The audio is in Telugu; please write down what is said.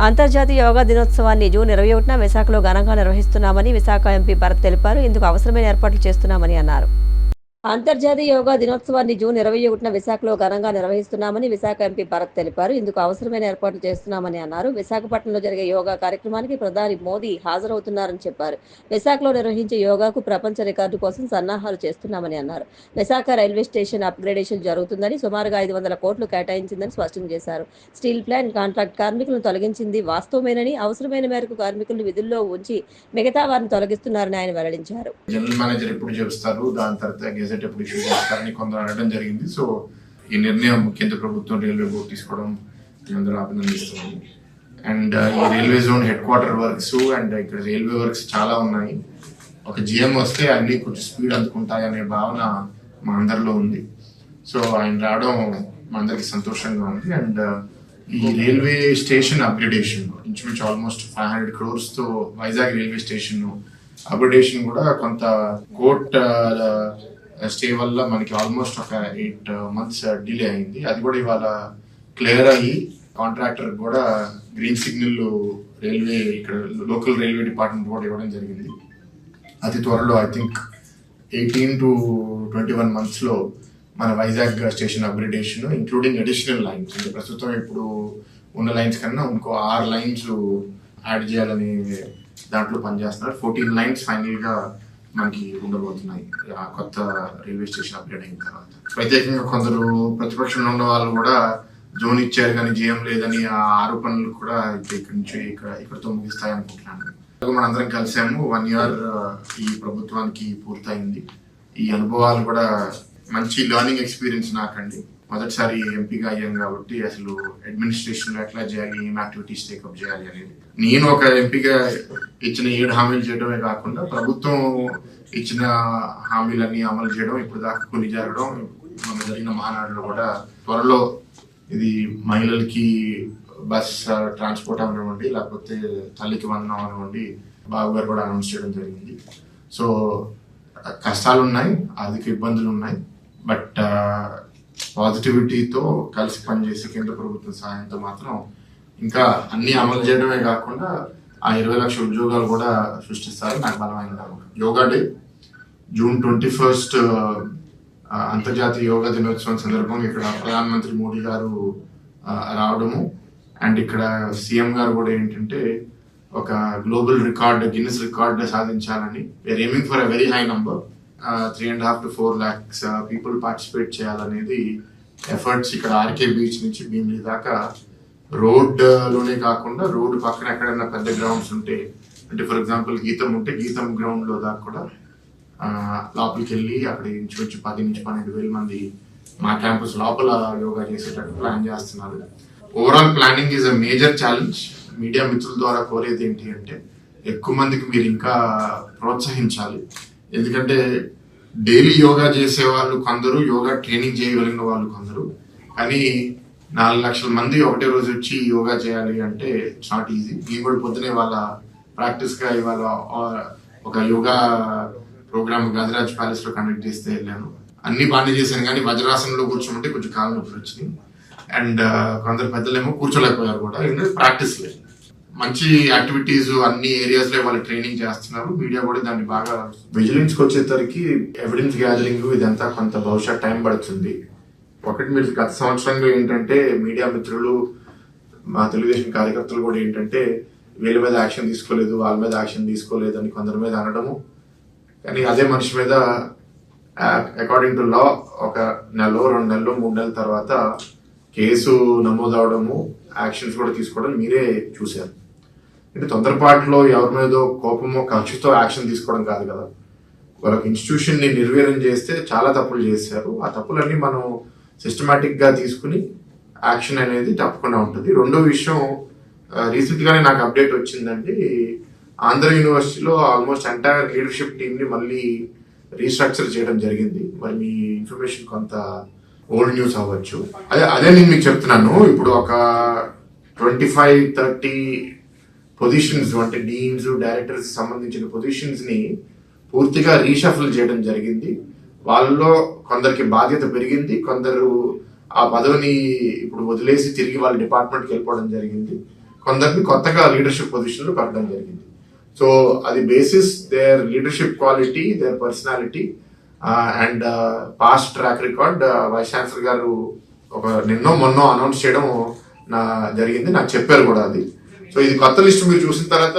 అంతర్జాతీయ యోగా దినోత్సవాన్ని జూన్ ఇరవై ఒకటిన విశాఖలో ఘనంగా నిర్వహిస్తున్నామని విశాఖ ఎంపీ భరత్ తెలిపారు. ఇందుకు అవసరమైన ఏర్పాట్లు చేస్తున్నామని అన్నారు. అంతర్జాతీయ యోగా దినోత్సవాన్ని జూన్ ఇరవై ఒకటిన విశాఖలో ఘనంగా నిర్వహిస్తున్నామని విశాఖ ఎంపీ భరత్ తెలిపారు. ఇందుకు అవసరమైన ఏర్పాట్లు చేస్తున్నామని అన్నారు. విశాఖపట్నంలో జరిగే యోగా కార్యక్రమానికి ప్రధాని మోదీ హాజరవుతున్నారని చెప్పారు. విశాఖలో నిర్వహించే యోగాకు ప్రపంచ రికార్డు కోసం సన్నాహాలు చేస్తున్నామని అన్నారు. విశాఖ రైల్వే స్టేషన్ అప్గ్రేడేషన్ జరుగుతుందని సుమారుగా ఐదు వందల కోట్లు కేటాయించిందని స్పష్టం చేశారు. స్టీల్ ప్లాంట్ కాంట్రాక్ట్ కార్మికులను తొలగించింది వాస్తవమేనని అవసరమైన మేరకు కార్మికులను విధుల్లో ఉంచి మిగతా వారిని తొలగిస్తున్నారని ఆయన వెల్లడించారు. చేసేటప్పుడు ఇష్యూ చేస్తారని కొందరు అనడం జరిగింది. సో ఈ నిర్ణయం కేంద్ర ప్రభుత్వం రైల్వే బోర్డు తీసుకోవడం అందరూ అభినందిస్తున్నాము అండ్ ఈ railway zone head quarter works and ఇక్కడ రైల్వే వర్క్స్ చాలా ఉన్నాయి. ఒక జిఎం వస్తే అన్ని కొంచెం స్పీడ్ అందుకుంటాయి అనే భావన మా అందరిలో ఉంది. సో ఆయన రావడం మా అందరికి సంతోషంగా ఉంది. అండ్ ఈ రైల్వే స్టేషన్ అప్గ్రేడేషన్ ఇంచుమించు ఆల్మోస్ట్ ఫైవ్ హండ్రెడ్ క్రోర్స్తో వైజాగ్ రైల్వే స్టేషన్ అప్గ్రేడేషన్ కూడా కొంత కోర్ట్ స్టే వల్ల మనకి ఆల్మోస్ట్ ఒక ఎయిట్ మంత్స్ డిలే అయింది. అది కూడా ఇవాళ క్లియర్ అయ్యి కాంట్రాక్టర్ కూడా గ్రీన్ సిగ్నల్ రైల్వే ఇక్కడ లోకల్ రైల్వే డిపార్ట్మెంట్ కూడా ఇవ్వడం జరిగింది. అతి త్వరలో I think eighteen to twenty one మంత్స్లో మన Vizag station upgradation including additional lines. అంటే ప్రస్తుతం ఇప్పుడు ఉన్న లైన్స్ కన్నా ఇంకో ఆరు లైన్స్ యాడ్ చేయాలని దాంట్లో పనిచేస్తున్నారు. ఫోర్టీన్ లైన్స్ ఫైనల్గా మనకి ఉండబోతున్నాయి ఆ కొత్త రైల్వే స్టేషన్ అప్గ్రేడ్ అయిన తర్వాత. ప్రత్యేకంగా కొందరు ప్రతిపక్షంలో ఉన్న వాళ్ళు కూడా జోన్ ఇచ్చారు కానీ జీఎం లేదని ఆ ఆరోపణలు కూడా ఇక్కడి నుంచి ఇక్కడ ఇక్కడితో ముగిస్తాయి అనుకుంటున్నాను మనందరం కలిసాము. వన్ ఇయర్ ఈ ప్రభుత్వానికి పూర్తయింది. ఈ అనుభవాలు కూడా మంచి లర్నింగ్ ఎక్స్పీరియన్స్ నాకండి. మొదటిసారి ఎంపీగా అయ్యాను కాబట్టి అసలు అడ్మినిస్ట్రేషన్ ఎట్లా చేయాలి ఏం యాక్టివిటీస్ టేకప్ చేయాలి అనేది. నేను ఒక ఎంపీగా ఇచ్చిన ఏడు హామీలు చేయడమే కాకుండా ప్రభుత్వం ఇచ్చిన హామీలన్నీ అమలు చేయడం ఇప్పుడు దాకా కొన్ని జరగడం మన జరిగిన మానాడులో కూడా త్వరలో ఇది మహిళలకి బస్ ట్రాన్స్పోర్ట్ అవనివ్వండి లేకపోతే తల్లికి వందనం అవనివ్వండి బాబు గారు కూడా అనౌన్స్ చేయడం జరిగింది. సో కష్టాలు ఉన్నాయి ఆర్థిక ఇబ్బందులు ఉన్నాయి బట్ పాజిటివిటీతో కలిసి పనిచేసి కేంద్ర ప్రభుత్వం సహాయంతో మాత్రం ఇంకా అన్ని అమలు చేయడమే కాకుండా ఆ ఇరవై లక్షల ఉద్యోగాలు కూడా సృష్టిస్తారు. నాకు బలమైన నమ్మకం. Yoga day June twenty first అంతర్జాతీయ యోగా దినోత్సవం సందర్భంగా ఇక్కడ ప్రధానమంత్రి మోడీ గారు రావడము. అండ్ ఇక్కడ సీఎం గారు కూడా ఏంటంటే ఒక గ్లోబల్ రికార్డ్ గిన్నెస్ రికార్డ్ సాధించాలని. We're aiming for a very high number three and half to four lakhs people participate చేయాలనేది ఎఫర్ట్స్ ఇక్కడ ఆర్కే బీచ్ నుంచి భీమిలి దాకా. రోడ్లోనే కాకుండా రోడ్ పక్కన ఎక్కడైనా పెద్ద గ్రౌండ్స్ ఉంటే అంటే ఫర్ ఎగ్జాంపుల్ గీతం ఉంటే గీతం గ్రౌండ్లో దాకా కూడా లోపలికి వెళ్ళి అక్కడ ఇంచుమించు పది నుంచి పన్నెండు వేల మంది మా క్యాంపస్ లోపల యోగా చేసేటట్టు ప్లాన్ చేస్తున్నారు. Overall planning is a major challenge media మిత్రుల ద్వారా కోరేది ఏంటి అంటే ఎక్కువ మందికి మీరు ఇంకా ప్రోత్సహించాలి. ఎందుకంటే డైలీ యోగా చేసే వాళ్ళు కొందరు యోగా ట్రైనింగ్ చేయగలిగిన వాళ్ళు కొందరు. కానీ నాలుగు లక్షల మంది ఒకటే రోజు వచ్చి యోగా చేయాలి అంటే ఇట్స్ నాట్ ఈజీ నేను కూడా పొద్దునే వాళ్ళ ప్రాక్టీస్గా ఇవాళ ఒక యోగా ప్రోగ్రామ్ గజరాజ్ ప్యాలెస్లో కండక్ట్ చేస్తే వెళ్ళాను. అన్ని బాగానే చేశాను కానీ వజ్రాసనంలో కూర్చోమంటే కొంచెం కాలు నొప్పులు వచ్చినాయి. అండ్ కొందరు పెద్దలేమో కూర్చోలేకపోయారు కూడా. ఎందుకంటే ప్రాక్టీస్ లేదు. మంచి యాక్టివిటీస్ అన్ని ఏరియాస్లో వాళ్ళు ట్రైనింగ్ చేస్తున్నారు మీడియా కూడా దాన్ని బాగా విజిలెన్స్ వచ్చేసరికి ఎవిడెన్స్ గ్యాదరింగ్ ఇదంతా కొంత బహుశా టైం పడుతుంది. ఒకటి మీరు గత సంవత్సరంలో ఏంటంటే మీడియా మిత్రులు మా తెలుగుదేశం కార్యకర్తలు కూడా ఏంటంటే వీళ్ళ మీద యాక్షన్ తీసుకోలేదు వాళ్ళ మీద యాక్షన్ తీసుకోలేదు అని కొందరి మీద అనడము. కానీ అదే మనిషి మీద అకార్డింగ్ టు లా ఒక నెలలో రెండు నెలలు మూడు నెలల తర్వాత కేసు నమోదవడము యాక్షన్స్ కూడా తీసుకోవడం మీరే చూశారు. అంటే తొందరపాటులో ఎవరి మీదో కోపమో కక్షతో యాక్షన్ తీసుకోవడం కాదు కదా. వాళ్ళకి ఇన్స్టిట్యూషన్ని నిర్వీర్యం చేస్తే చాలా తప్పులు చేశారు. ఆ తప్పులన్నీ మనం సిస్టమేటిక్గా తీసుకుని యాక్షన్ అనేది తప్పకుండా ఉంటుంది. రెండో విషయం రీసెంట్ గానే నాకు అప్డేట్ వచ్చిందండి. ఆంధ్ర యూనివర్సిటీలో ఆల్మోస్ట్ ఎంటైర్ లీడర్షిప్ టీమ్ని మళ్ళీ రీస్ట్రక్చర్ చేయడం జరిగింది. మరి మీ ఇన్ఫర్మేషన్ కొంత ఓల్డ్ న్యూస్ అవ్వచ్చు. అదే అదే నేను మీకు చెప్తున్నాను. ఇప్పుడు ఒక ట్వంటీ ఫైవ్ థర్టీ పొజిషన్స్ అంటే డీన్స్ డైరెక్టర్స్ సంబంధించిన పొజిషన్స్ని పూర్తిగా రీషఫల్ చేయడం జరిగింది. వాళ్ళలో కొందరికి బాధ్యత పెరిగింది. కొందరు ఆ పదవిని ఇప్పుడు వదిలేసి తిరిగి వాళ్ళ డిపార్ట్మెంట్కి వెళ్ళిపోవడం జరిగింది. కొందరిని కొత్తగా లీడర్షిప్ పొజిషన్లో పెట్టడం జరిగింది. సో అది basis their leadership quality their personality and past track record vice chancellor గారు ఒక నిన్నో మొన్నో అనౌన్స్ చేయడం నా జరిగింది. నాకు చెప్పారు కూడా అది. సో ఇది కొత్త లిస్ట్ మీరు చూసిన తర్వాత